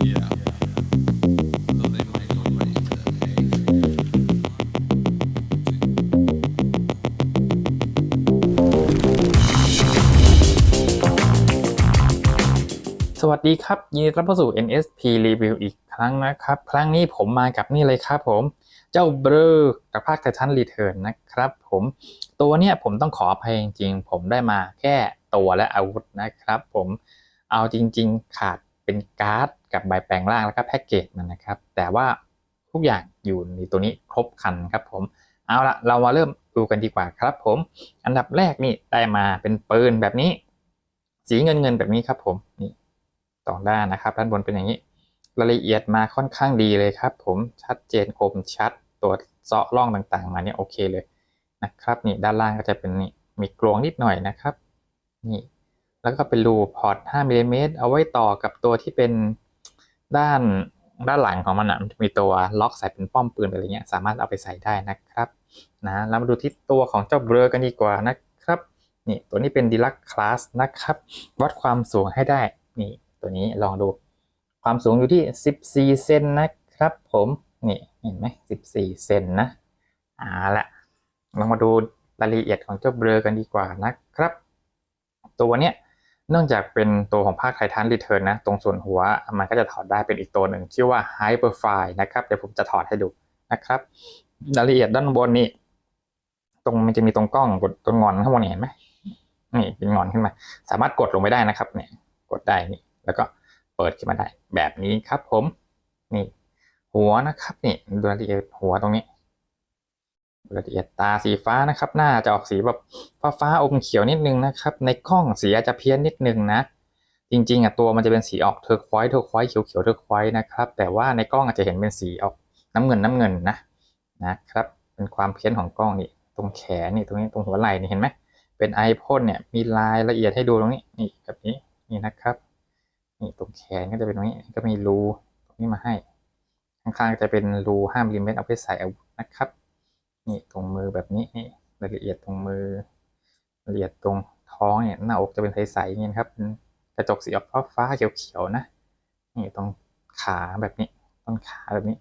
สวัสดีครับ ยินดีต้อนรับเข้าสู่ NSP Review อีกครั้งนะครับ ครั้งนี้ผมมากับนี่เลยครับผม เจ้าเบรอกับภาคไททันรีเทิร์นนะครับผม ตัวเนี้ยผมต้องขออภัยจริงๆ ผมได้มาแค่ตัวและอาวุธนะครับผม เอาจริง ๆ ขาด เป็นการ์ดกับใบแปลงร่างแล้วก็แพ็กเกจมันนะครับ แต่ว่าทุกอย่างอยู่ในตัวนี้ครบครันครับผม เอาละเรามาเริ่มดูกันดีกว่าครับผม อันดับแรกนี่ได้มาเป็นปืนแบบนี้ สีเงินเงินๆแบบนี้ครับผมนี่สองด้านนะครับด้านบนเป็นอย่างนี้รายละเอียดมาค่อนข้างดีเลยครับ ผมชัดเจนคมชัดตัวเซาะร่องต่างๆ มาเนี่ยโอเคเลยนะครับนี่ด้านล่างก็จะเป็นนี่มีกลวงนิดหน่อยนะครับ นี่ แล้วก็เป็นรูพอร์ต5มิลลิเมตรเอาไว้ต่อกับตัวที่เป็นด้านด้านหลังของมันอะมันจะมีตัวล็อกใส่เป็นป้อมปืนอะไรเงี้ยสามารถเอาไปใส่ได้นะครับนะแล้วมาดูที่ตัวของเจ้าเบลอกันดีกว่านะครับนี่ตัวนี้เป็นดีลักคลาสนะครับ วัดความสูงให้ได้นี่ตัวนี้ลองดู ความสูงอยู่ที่ 14 เซนนะครับผมนี่เห็นไหม14 เซนนะเอ่าละลองมาดูรายละเอียดของเจ้าเบลอกันดีกว่านะครับ ตัวเนี้ย เนื่องจากเป็นตัวของภาคไททันรีเทิร์นนะ ตรงส่วนหัวมันก็จะถอดได้เป็นอีกตัวหนึ่ง ชื่อว่า Hyperfly นะครับ เดี๋ยวผมจะถอดให้ดูนะครับรายละเอียดด้านบนนี่ ตรงมันจะมีตรงกล้องกดตรงงอนข้างบนเห็นไหมนี่เป็นงอนขึ้นมา สามารถกดลงไปได้นะครับ เนี่ย กดได้นี่ แล้วก็เปิดขึ้นมาได้ แบบนี้ครับผม นี่ หัวนะครับ นี่ดูรายละเอียดหัวตรงนี้ ละเอียดตาสีฟ้านะครับ หน้าจะออกสีแบบฟ้าฟ้าๆอมเขียวนิดนึงนะครับ ในกล้องสีอาจจะเพี้ยนนิดนึงนะ จริงๆอะตัวมันจะเป็นสีออกเทอร์ควอยซ์เทอร์ควอยซ์เขียวๆเทอร์ควอยซ์นะครับ แต่ว่าในกล้องอาจจะเห็นเป็นสีออกน้ำเงินน้ำเงินนะนะครับ เป็นความเพี้ยนของกล้องนี่ ตรงแขนนี่ตรงนี้ตรงหัวไหล่นี่เห็นไหมเป็นไอพ่นเนี่ยมีรายละเอียดให้ดูตรงนี้นี่แบบนี้นี่นะครับนี่ตรงแขนก็จะเป็นตรงนี้ก็มีรูตรงนี้มาให้ข้างๆจะเป็นรูห้ามิลลิเมตรเอาไปใส่อาวุธนะครับ นี่ตรงมือแบบนี้นี่รายละเอียดตรงมือละเอียดตรงท้องเนี่ยหน้าอกจะเป็นใสๆอย่างนี้นะครับเป็นกระจกสีออกฟ้าเขียวๆนะนี่ตรงขาแบบนี้ต้นขาแบบนี้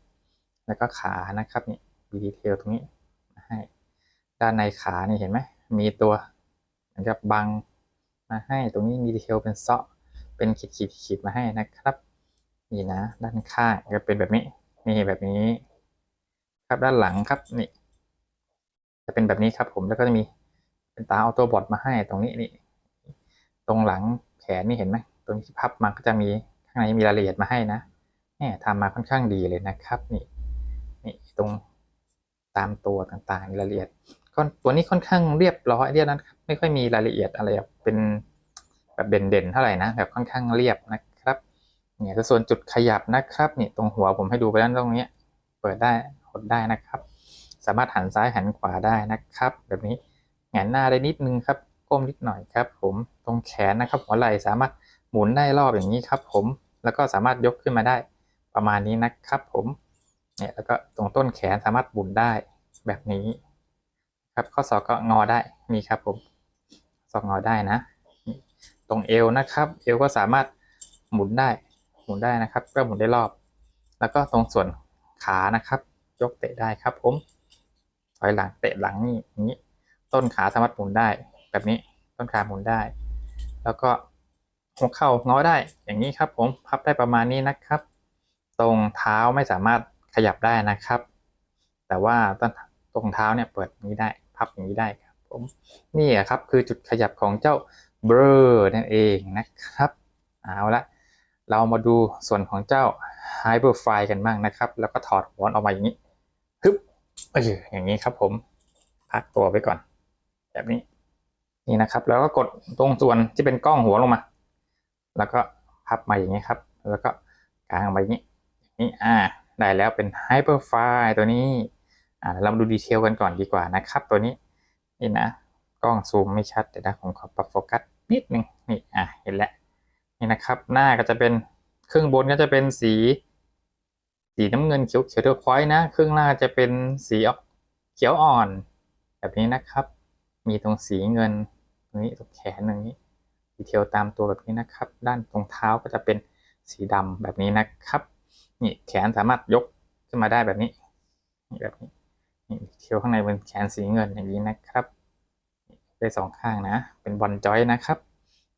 แล้วก็ขานะครับนี่ดีเทลตรงนี้มาให้ด้านในขานี่เห็นไหมมีตัวเหมือนกับบังมาให้ตรงนี้มีดีเทลเป็นเซาะเป็นขีดขีดขีดมาให้นะครับ นี่นะ ด้านข้างก็เป็นแบบนี้นี่แบบนี้ ครับด้านหลังครับนี่ จะเป็นแบบนี้ครับผมแล้วก็จะมีเป็นตาออโต้บอทมาให้ตรงนี้นี่ตรงหลังแขนนี่เห็นไหมตรงที่พับมาก็จะมีข้างในมีรายละเอียดมาให้นะเนี่ยทำมาค่อนข้างดีเลยนะครับนี่นี่ตรงตามตัวต่างๆรายละเอียดตัวนี้ค่อนข้างเรียบร้อยเรียบนะครับไม่ค่อยมีรายละเอียดอะไรเป็นแบบเด่นๆเท่าไหร่นะแบบค่อนข้างเรียบนะครับเนี่ยส่วนจุดขยับนะครับนี่ตรงหัวผมให้ดูไปด้านตรงนี้เปิดได้หดได้นะครับ สามารถหันซ้ายหันขวาได้นะครับ แบบนี้แหงนหน้าได้นิดนึงครับก้มนิดหน่อยครับ ผมตรงแขนนะครับ หัวไหล่สามารถหมุนได้รอบอย่างนี้ครับผมแล้วก็สามารถยกขึ้นมาได้ประมาณนี้นะครับผมเนี่ยแล้วก็ตรงต้นแขนสามารถหมุนได้แบบนี้ ครับข้อศอกก็งอได้มีครับผมศอกงอได้นะ ตรงเอวนะครับ เอวก็สามารถหมุนได้หมุนได้นะครับ ก็หมุนได้รอบ แล้วก็ตรงส่วนขานะครับ ยกเตะได้ครับผม ถอยหลังเตะหลังนี่อย่างนี้ ต้นขาสามารถหมุนได้แบบนี้ต้นขาหมุนได้ แล้วก็หัวเข่างอได้อย่างนี้ครับผมพับได้ประมาณนี้นะครับ ตรงเท้าไม่สามารถขยับได้นะครับ แต่ว่าต้นตรงเท้าเนี่ยเปิดนี้ได้พับอย่างนี้ได้ครับผมนี่อะครับคือจุดขยับของเจ้าเบรอนั่นเองนะครับเอาละเรามาดูส่วนของเจ้า Hyperfly กันบ้างนะครับ แล้วก็ถอดหัวออกมาอย่างนี้ เอออย่างนี้ครับผมพักตัวไว้ก่อน แบบนี้ นี่นะครับ แล้วก็กดตรงส่วนที่เป็นกล้องหัวลงมา แล้วก็พับมาอย่างนี้ครับ แล้วก็กางมาอย่างนี้อย่างนี้อ่า ได้แล้วเป็น Hyperfly ตัวนี้ อ่าเรามาดูดีเทลกันก่อนดีกว่านะครับ ตัวนี้ นี่นะกล้องซูมไม่ชัดแต่นะผมขอปรับโฟกัสนิดนึงนี่อะเห็นแล้วนี่นะครับ หน้าก็จะเป็นครึ่งบนก็จะเป็นสี สีน้ำเงินเขียวเขียวเทอร์ควอยนะครึ่งล่างจะเป็นสีออกเขียวอ่อน แบบนี้นะครับ มีตรงสีเงินตรงนี้ตรงแขนตรงนี้ดีเทลตามตัวแบบนี้นะครับ ด้านตรงเท้าก็จะเป็นสีดำแบบนี้นะครับนี่แขนสามารถยกขึ้นมาได้แบบนี้นี่แบบนี้นี่เที่ยวข้างในเป็นแขนสีเงินอย่างนี้นะครับได้สองข้างนะ เป็นบอลจอยนะครับ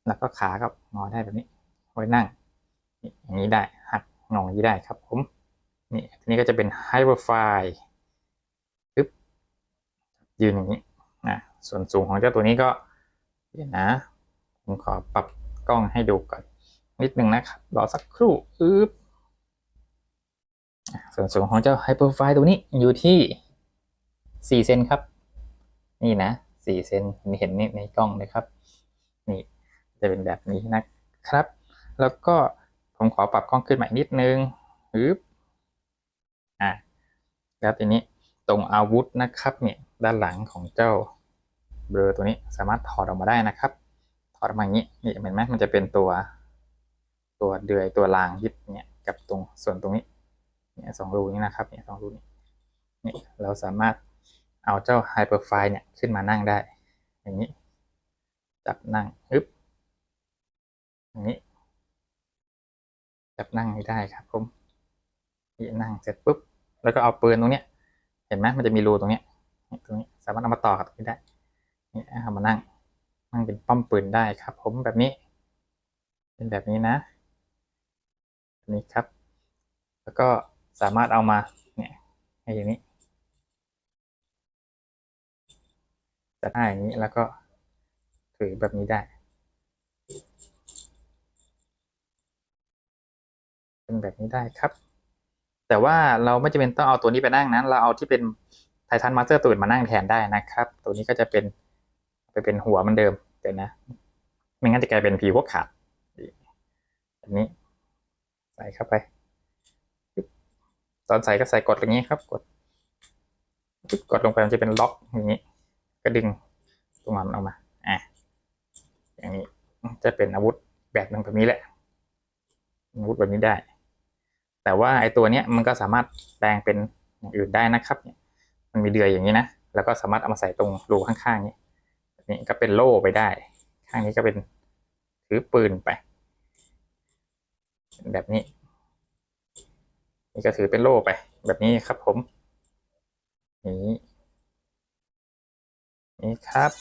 แล้วก็ขาก็งอได้แบบนี้ไว้นั่งนี่อย่างนี้ได้หักงออย่างนี้ได้ครับผม นี่ทีนี้ก็จะเป็นไฮเปอร์ไฟปึ๊บยืนอย่างนี้นะส่วนสูงของเจ้าตัวนี้ก็เดี๋ยวนะ ผมขอปรับกล้องให้ดูก่อน นิดนึงนะครับรอสักครู่อึ๊บส่วนสูงของเจ้าไฮเปอร์ไฟตัวนี้อยู่ที่สี่เซนครับ นี่นะสี่เซนเห็นนี่ในกล้องเลยครับ นี่จะเป็นแบบนี้นะครับ แล้วก็ผมขอปรับกล้องขึ้นมาอีกนิดนึงฮึบ อะแล้วทีนี้ตรงอาวุธนะครับเนี่ยด้านหลังของเจ้าเบลอตัวนี้สามารถถอดออกมาได้นะครับ ถอดออกมาอย่างนี้นี่เห็นไหมมันจะเป็นตัว ตัวเดือยตัวรางยึดเนี่ยกับตรงส่วนตรงนี้เนี่ยสองรูนี้นะครับเนี่ยสองรูนี้นี่เราสามารถเอาเจ้าไฮเปอร์ไฟเนี่ยขึ้นมานั่งได้ อย่างนี้ จับนั่งอึ๊บอย่างนี้ จับนั่งไม่ได้ครับผมนี่นั่งเสร็จปุ๊บ แล้วก็เอาปืนตรงเนี้ย เห็นไหมมันจะมีรูตรงเนี้ยตรงนี้สามารถเอามาต่อกับตรงนี้ได้นี่เอามานั่ง นั่งเป็นป้อมปืนได้ครับ ผมแบบนี้ เป็นแบบนี้นะแบบนี้ครับ แล้วก็สามารถเอามาเนี่ยให้อย่างนี้จะได้อย่างนี้แล้วก็ถือแบบนี้ได้เป็นแบบนี้ได้ครับ แต่ว่าเราไม่จำเป็นต้องเอาตัวนี้ไปนั่งนั้น เราเอาที่เป็นไททันมาสเตอร์ตัวอื่นมานั่งแทนได้นะครับ ตัวนี้ก็จะเป็นไปเป็นหัวมันเดิมเดี๋ยวนะ ไม่งั้นจะกลายเป็นผีพวกขาดแบบนี้ ใส่เข้าไป ตอนใส่ก็ใส่กดอย่างนี้ครับ กดกดลงไปมันจะเป็นล็อกอย่างนี้ ก็ดึงตรงมันออกมา อะ อย่างนี้ จะเป็นอาวุธแบบหนึ่งแบบนี้แหละอาวุธแบบนี้ได้ แต่ว่าไอ้ตัวเนี้ยมันก็สามารถแปลงเป็นอย่างอื่นได้นะครับเนี่ยมันมีเดือยอย่างนี้นะแล้วก็สามารถเอามาใส่ตรงรูข้างๆนี้นี้ก็เป็นโล่ไปได้ ข้างนี้ก็เป็นถือปืนไป แบบนี้ นี่ก็ถือเป็นโล่ไป แบบนี้ครับผม นี่นี่ครับ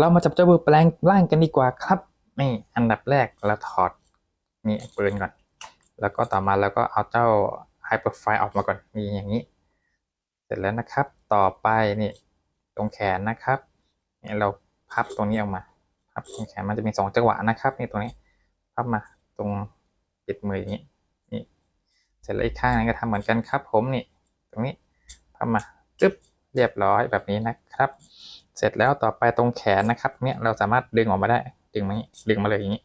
เรามาจับเจ้าเบอร์แปลงร่างกันดีกว่าครับนี่อันดับแรกเราถอดนี่ปืนก่อน แล้วก็ต่อมาเราก็เอาเจ้าไฮเปอร์ไฟออกมาก่อนมีอย่างนี้ เสร็จแล้วนะครับ ต่อไปนี่ตรงแขนนะครับนี่เราพับตรงนี้ออกมาพับตรงแขนมันจะมีสองจังหวะนะครับนี่ตรงนี้พับมาตรงปิดมืออย่างนี้นี่เสร็จแล้วอีกข้างนึงก็ทำเหมือนกันครับ ผมนี่ ตรงนี้พับมาจึ๊บเรียบร้อยแบบนี้นะครับ เสร็จแล้วต่อไปตรงแขนนะครับเนี่ยเราสามารถดึงออกมาได้ ดึงมาดึงมาเลยอย่างนี้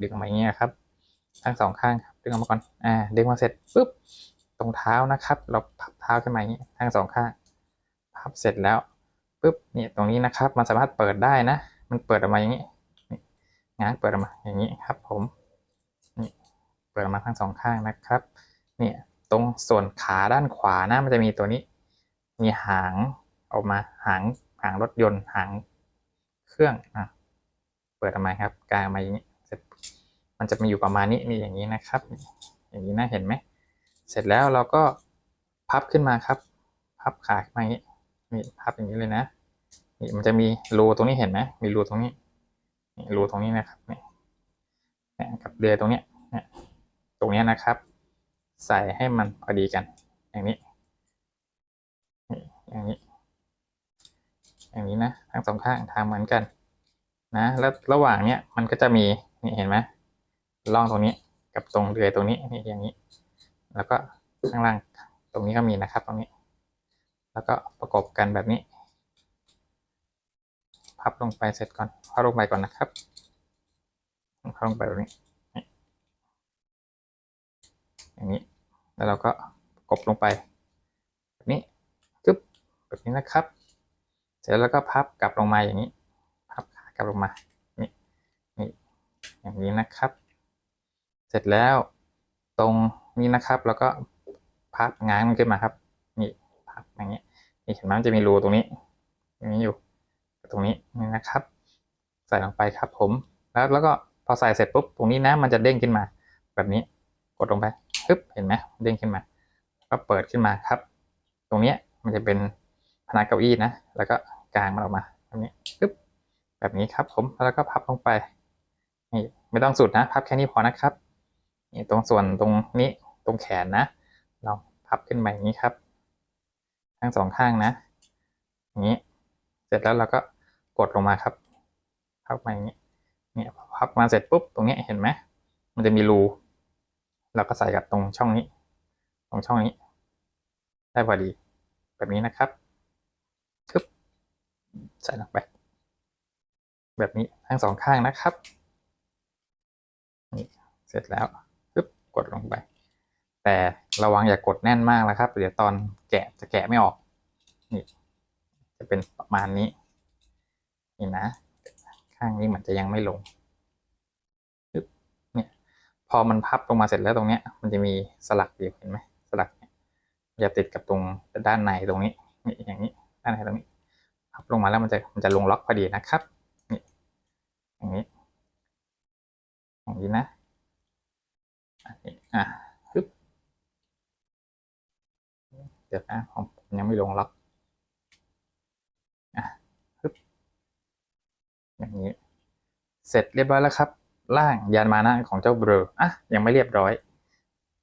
ดึงออกมาอย่างนี้ครับ ทั้งสองข้างครับดึงออกมาก่อนอ่าดึงมาเสร็จปุ๊บตรงเท้านะครับ เราพับเท้าขึ้นมาอย่างนี้ทั้งสองข้างพับเสร็จแล้วปุ๊บเนี่ยตรงนี้นะครับ มันสามารถเปิดได้นะ มันเปิดออกมาอย่างนี้นี่ง้างเปิดออกมาอย่างนี้ครับ ผมนี่เปิดออกมาทั้งสองข้างนะครับ เนี่ยตรงส่วนขาด้านขวานะมันจะมีตัวนี้ มีหางออกมาหางางรถยนต์หางเครื่องอะเปิดออกมาครับกลางออกมาอย่างนี้เสร็จมันจะมีอยู่ประมาณนี้นี่อย่างนี้นะครับ อย่างนี้นะเห็นไหมเสร็จแล้วเราก็พับขึ้นมาครับ พับขาขึ้นมาอย่างนี้นี่พับอย่างนี้เลยนะนี่มันจะมีรูตรงนี้เห็นไหมมีรูตรงนี้นี่รูตรงนี้นะครับนี่เนี่ยกับเดือยตรงเนี้ยเนี่ยตรงเนี้ยนะครับ ใส่ให้มันพอดีกัน อย่างนี้นี่อย่างนี้ อย่างนี้นะทั้งสองข้างทำเหมือนกัน นะแล้วระหว่างเนี้ยมันก็จะมีนี่เห็นไหมร่องตรงนี้กับตรงเดือยตรงนี้นี่อย่างนี้ แล้วก็ข้างล่างตรงนี้ก็มีนะครับ ตรงนี้ แล้วก็ประกบกันแบบนี้ พับลงไปเสร็จก่อนพับลงไปก่อนนะครับพับลงไปแบบนี้อย่างนี้ แล้วเราก็ประกบลงไป แบบนี้กึ๊บแบบนี้นะครับ สร็จแล้วก็พับกลับลงมาอย่างนี้ พับขากลับลงมา นี่ นี่ อย่างนี้นะครับ เสร็จแล้วตรงนี้นะครับ แล้วก็พับง้างมันขึ้นมาครับ นี่ พับอย่างนี้ นี่เห็นไหมมันจะมีรูตรงนี้ ตรงนี้อยู่ ตรงนี้ นี่นะครับ ใส่ลงไปครับผม แล้วแล้วก็พอใส่เสร็จปุ๊บ ตรงนี้นะ มันจะเด้งขึ้นมา แบบนี้ กดลงไปปึ๊บ เห็นไหมเด้งขึ้นมา ก็เปิดขึ้นมาครับ ตรงนี้มันจะเป็นพนักเก้าอี้นะ แล้วก็ กางมันออกมาแบบนี้ปึ๊บแบบนี้ครับผมแล้วก็พับลงไปนี่ไม่ต้องสุดนะ พับแค่นี้พอนะครับนี่ตรงส่วนตรงนี้ตรงแขนนะเราพับขึ้นมาอย่างนี้ครับ ทั้งสองข้างนะอย่างนี้ เสร็จแล้วเราก็กดลงมาครับพับมาอย่างนี้เนี่ยพับมาเสร็จปุ๊บตรงนี้เห็นไหมมันจะมีรูเราก็ใส่กับตรงช่องนี้ ตรงช่องนี้ ได้พอดี แบบนี้นะครับ ใส่ลงไป แบบนี้ทั้งสองข้างนะครับนี่เสร็จแล้วปึ๊บกดลงไป แต่ระวังอย่ากดแน่นมากนะครับ เดี๋ยวตอนแกะจะแกะไม่ออกนี่จะเป็นประมาณนี้นี่นะ ข้างนี้เหมือนจะยังไม่ลงปึ๊บเนี่ยพอมันพับลงมาเสร็จแล้วตรงเนี้ย มันจะมีสลักอยู่เห็นไหมสลักเนี่ยอย่าติดกับตรงด้านในตรงนี้นี่อย่างนี้ด้านในตรงนี้ พับลงมาแล้วมันจะมันจะลงล็อกพอดีนะครับนี่อย่างนี้อย่างนี้นะอันนี้อะฮึบเดี๋ยวนะผมยังไม่ลงล็อกอะฮึบอย่างนี้ เสร็จเรียบร้อยแล้วครับ ล่างยานมานะของเจ้าเบลออะยังไม่เรียบร้อย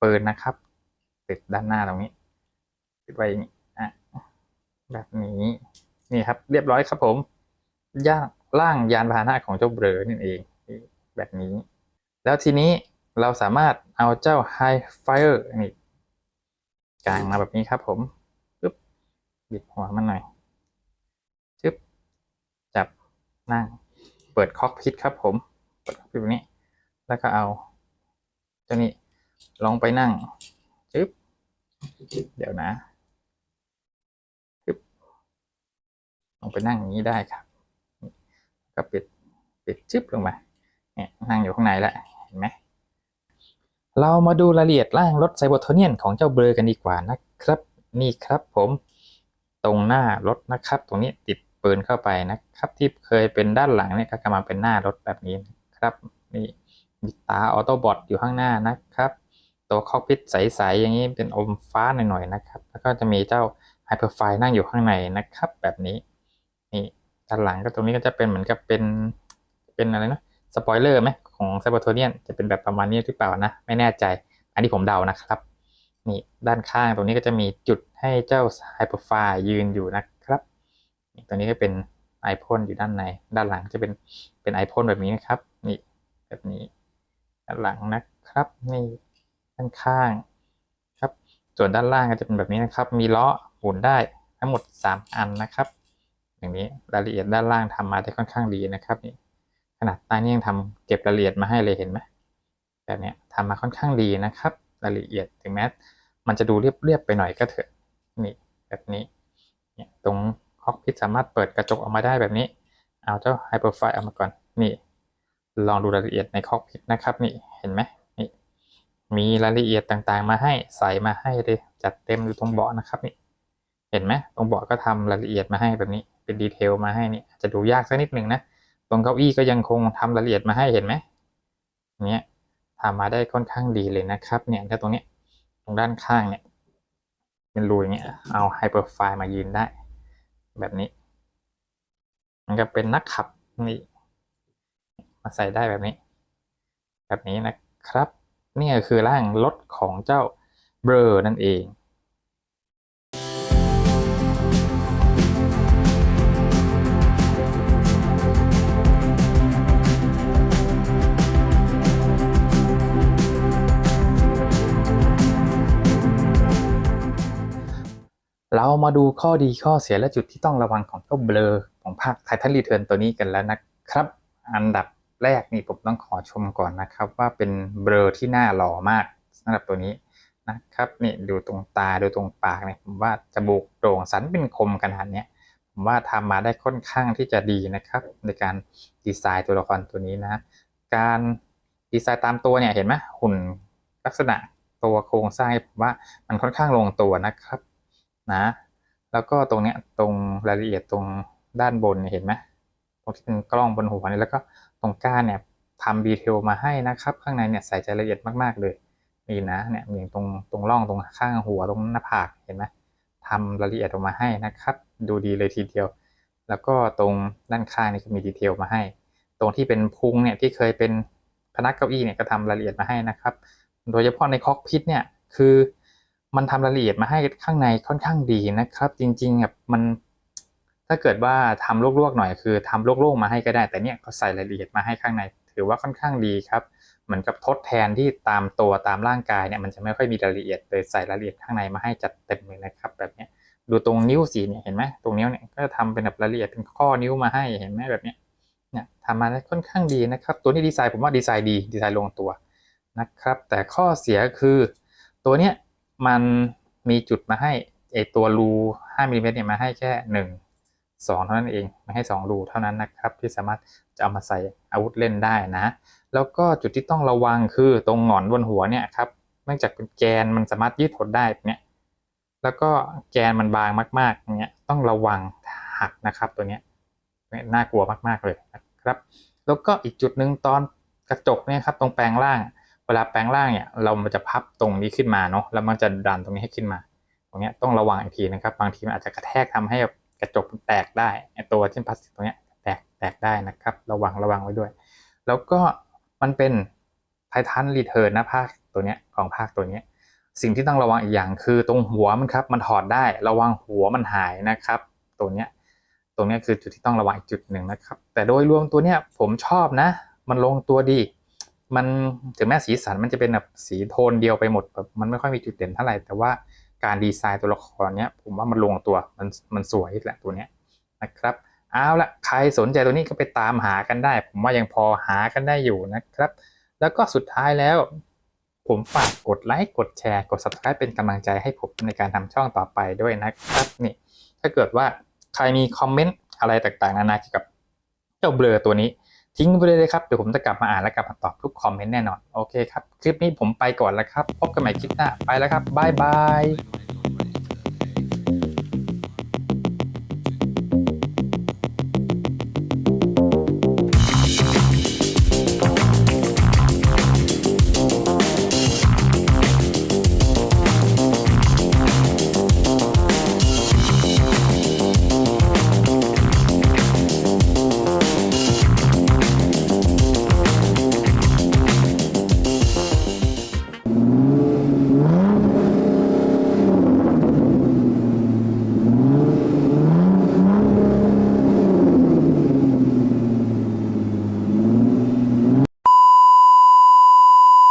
ปืนนะครับ ติดด้านหน้าตรงนี้ติดไว้อย่างนี้อะแบบนี้ นี่ครับ เรียบร้อยครับผมย่างล่างยานพาหนะของเจ้าเบลอนั่นเองแบบนี้ แล้วทีนี้เราสามารถเอาเจ้า High Fire นี่กางมาแบบนี้ครับผมปึ๊บบิดหัวมันหน่อยชึบจับนั่ง เปิดคอกพิทครับผม เปิดคอกพิทแบบนี้ แล้วก็เอาเจ้านี้ลองไปนั่งชึบเดี๋ยวนะชึบ ลองไปนั่งอย่างนี้ได้ครับ ก็ปิดปิดชึบลงไปเนี่ยนั่งอยู่ข้างในแล้วเห็นไหมเรามาดูรายละเอียดร่างรถไซโบโทเนียนของเจ้าเบลอกันดีกว่านะครับ นี่ครับผมตรงหน้ารถนะครับ ตรงนี้ติดปืนเข้าไปนะครับ ที่เคยเป็นด้านหลังเนี่ยก็กำลังเป็นหน้ารถแบบนี้นะครับนี่มีตาออโต้บอทอยู่ข้างหน้านะครับ ตัวคอกพิทใสๆอย่างนี้เป็นอมฟ้าหน่อยๆนะครับ แล้วก็จะมีเจ้าไฮเปอร์ไฟนั่งอยู่ข้างในนะครับ แบบนี้ นี่ด้านหลังก็ตรงนี้ก็จะเป็นเหมือนกับเป็น เป็นอะไรนะสปอยเลอร์ไหมของไซบ r โทเนียนจะเป็นแบบประมาณนี้หรือเปล่านะ ไม่แน่ใจ อันนี้ผมเดานะครับ นี่ด้านข้างตรงนี้ก็จะมีจุดให้เจ้าไฮเปอร์ไฟยืนอยู่นะครับนี่ตัวนี้ก็เป็นไอพ่นอยู่ด้านใน ด้านหลังจะเป็นเป็นไอพ่นแบบนี้นะครับ นี่แบบนี้ด้านหลังนะครับ นี่ด้านข้างครับ ส่วนด้านล่างก็จะเป็นแบบนี้นะครับ มีล้อหมุนได้ทั้งหมด 3 อันนะครับ อย่างนี้รายละเอียดด้านล่างทำมาได้ค่อนข้างดีนะครับนี่ขนาดใต้นี่ยังทำเก็บรายละเอียดมาให้เลยเห็นไหมแบบนี้ทำมาค่อนข้างดีนะครับ รายละเอียดถึงแม้มันจะดูเรียบๆไปหน่อยก็เถอะนี่แบบนี้เนี่ยตรงคอกพิทสามารถเปิดกระจกออกมาได้แบบนี้ เอาเจ้าไฮเปอร์ไฟล์ออกมาก่อนนี่ ลองดูรายละเอียดในคอกพิทนะครับนี่เห็นไหมนี่มีรายละเอียดต่างๆ มาให้ใส่มาให้เลยจัดเต็มอยู่ตรงเบาะนะครับนี่เห็นไหมตรงเบาะก็ทำรายละเอียดมาให้แบบนี้ เป็นดีเทลมาให้นี่อาจจะดูยากสักนิดหนึ่งนะ ตรงเก้าอี้ก็ยังคงทำรายละเอียดมาให้เห็นไหมเนี้ยทำมาได้ค่อนข้างดีเลยนะครับ เนี่ยถ้าตรงเนี้ยตรงด้านข้างเนี่ยเป็นรูอย่างเงี้ยเอาไฮเปอร์ไฟล์มายืนได้ แบบนี้ มันก็เป็นนักขับนี่มาใส่ได้แบบนี้ แบบนี้นะครับ นี่คือร่างรถของเจ้าเบรอนั่นเอง เรามาดูข้อดีข้อเสียและจุดที่ต้องระวังของเจ้าเบลอของภาคไททันรีเทิร์นตัวนี้กันแล้วนะครับ อันดับแรกนี่ผมต้องขอชมก่อนนะครับ ว่าเป็นเบลอที่น่าหล่อมากสำหรับตัวนี้นะครับนี่ดูตรงตาดูตรงปากเนี่ยผมว่าจมูกโด่งสันเป็นคมขนาดเนี้ยผมว่าทำมาได้ค่อนข้างที่จะดีนะครับ ในการดีไซน์ตัวละครตัวนี้นะ การดีไซน์ตามตัวเนี่ยเห็นไหมหุ่นลักษณะตัวโครงสร้างผมว่ามันค่อนข้างลงตัวนะครับ นะ แล้วก็ตรงเนี้ยตรงรายละเอียดตรงด้านบนเห็นไหมตรงที่เป็นกล้องบนหัวเนี่ยแล้วก็ตรงก้านเนี่ยทำดีเทลมาให้นะครับ ข้างในเนี่ยใส่ใจละเอียดมากๆเลยนี่นะเนี่ยมีตรงตรงร่องตรงข้างหัวตรงหน้าผากเห็นไหมทำรายละเอียดออกมาให้นะครับ ดูดีเลยทีเดียว แล้วก็ตรงด้านข้างนี่ก็มีดีเทลมาให้ ตรงที่เป็นพุงเนี่ยที่เคยเป็นพนักเก้าอี้เนี่ยก็ทำรายละเอียดมาให้นะครับ โดยเฉพาะในคอกพิทเนี่ยคือ มันทำรายละเอียดมาให้ข้างในค่อนข้างดีนะครับ จริงๆแบบมันถ้าเกิดว่าทำลวกๆหน่อยคือทำโล่งๆมาให้ก็ได้ แต่เนี่ยเขาใส่รายละเอียดมาให้ข้างใน ถือว่าค่อนข้างดีครับเหมือนกับทดแทนที่ตามตัวตามร่างกายเนี่ยมันจะไม่ค่อยมีรายละเอียดเลยใส่รายละเอียดข้างในมาให้จัดเต็มเลยนะครับ แบบเนี้ยดูตรงนิ้วสีเนี่ยเห็นไหมตรงนิ้วเนี่ยก็ทำเป็นแบบรายละเอียดเป็นข้อนิ้วมาให้เห็นไหมแบบเนี้ยเนี่ยทำมาได้ค่อนข้างดีนะครับ ตัวนี้ดีไซน์ผมว่าดีไซน์ดีดีไซน์ลงตัวนะครับ แต่ข้อเสียคือตัวเนี้ย มันมีจุดมาให้ไอตัวรู5มิลลิเมตรเนี่ยมาให้แค่หนึ่งสองเท่านั้นเองม่ให้สองรูเท่านั้นนะครับ ที่สามารถจะเอามาใส่อาวุธเล่นได้นะ แล้วก็จุดที่ต้องระวังคือตรงหงอนบนหัวเนี่ยครับเนื่องจากเป็นแกนมันสามารถยืดหดได้เนี่ยแล้วก็แกนมันบางมากๆเงี้ยต้องระวังหักนะครับตัวเนี้ยเนี่ยน่ากลัวมากๆเลยนะครับ แล้วก็อีกจุดหนึ่งตอนกระจกเนี่ยครับตรงแปลงล่าง เวลาแปลงล่างเนี่ยเรามันจะพับตรงนี้ขึ้นมาเนาะแล้วมันจะดันตรงนี้ให้ขึ้นมา ตรงเนี้ยต้องระวังอีกทีนะครับ บางทีมันอาจจะกระแทกทำให้กระจกแตกได้ตัวเช่นพลาสติกตรงเนี้ยแตกแตกได้นะครับ ระวังระวังไว้ด้วย แล้วก็มันเป็นไททันรีเทิร์นนะภาคตัวเนี้ยของภาคตัวเนี้ยสิ่งที่ต้องระวังอีกอย่างคือตรงหัวมันครับมันถอดได้ระวังหัวมันหายนะครับ ตัวเนี้ยตรงเนี้ยคือจุดที่ต้องระวังอีกจุดหนึ่งนะครับ แต่โดยรวมตัวเนี้ยผมชอบนะ มันลงตัวดี มันถึงแม้สีสันมันจะเป็นแบบสีโทนเดียวไปหมดแบบมันไม่ค่อยมีจุดเด่นเท่าไหร่แต่ว่าการดีไซน์ตัวละครเนี้ยผมว่ามันลงตัวมันมันสวยแหละตัวเนี้ยนะครับเอาละใครสนใจตัวนี้ก็ไปตามหากันได้ ผมว่ายังพอหากันได้อยู่นะครับ แล้วก็สุดท้ายแล้ว ผมฝากกดไลค์กดแชร์กด subscribe เป็นกำลังใจให้ผมในการทำช่องต่อไปด้วยนะครับนี่ถ้าเกิดว่าใครมีคอมเมนต์อะไรต่างๆนานาเกี่ยวกับเจ้าเบลอตัวนี้ ทิ้งไปเลยครับเดี๋ยวผมจะกลับมาอ่านและกลับมาตอบทุกคอมเมนต์แน่นอน โอเคครับ คลิปนี้ผมไปก่อนแล้วครับ พบกันใหม่คลิปหน้า ไปแล้วครับ บ๊ายบาย